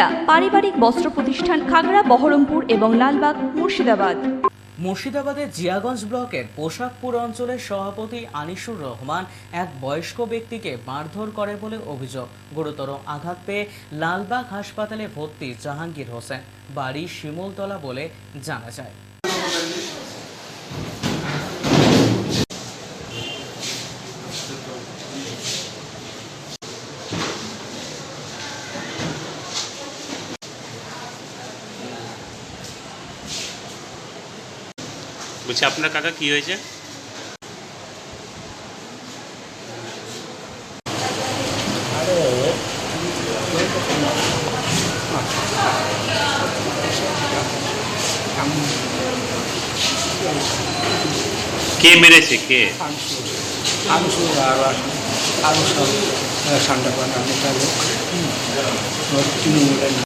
সুনিতা পারিবারিক বস্ত্র প্রতিষ্ঠান খাগড়া, বহরমপুর এবং লালবাগ, মুর্শিদাবাদ। মুর্শিদাবাদের জিয়াগঞ্জ ব্লকের পোশাকপুর অঞ্চলের সভাপতি আনিসুর রহমান এক বয়স্ক ব্যক্তিকে মারধর করে বলে অভিযোগ। গুরুতর আঘাত পেয়ে লালবাগ হাসপাতালে ভর্তি জাহাঙ্গীর হোসেন। বাড়ি শিমুলতলা বলে জানা যায়। বলছি আপনার কাকা কি হয়েছে কে মেরেছে কে তৃণমূলের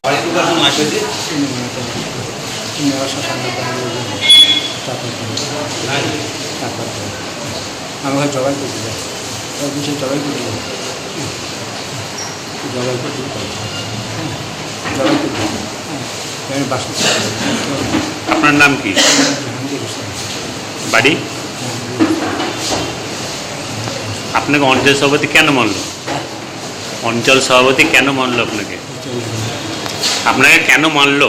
তৃণমূলের তারপর আমাকে জবাই করে দিল ওর কিছু জবাই করে দিল জবাই করে দিল জবাই করে দিল আমি বাসা আপনার নাম কি? বাড়ি? আপনাকে অঞ্চল সভাপতি কেন মানলো? অঞ্চল সভাপতি কেন মানলো আপনাকে? আপনাকে কেন মানলো?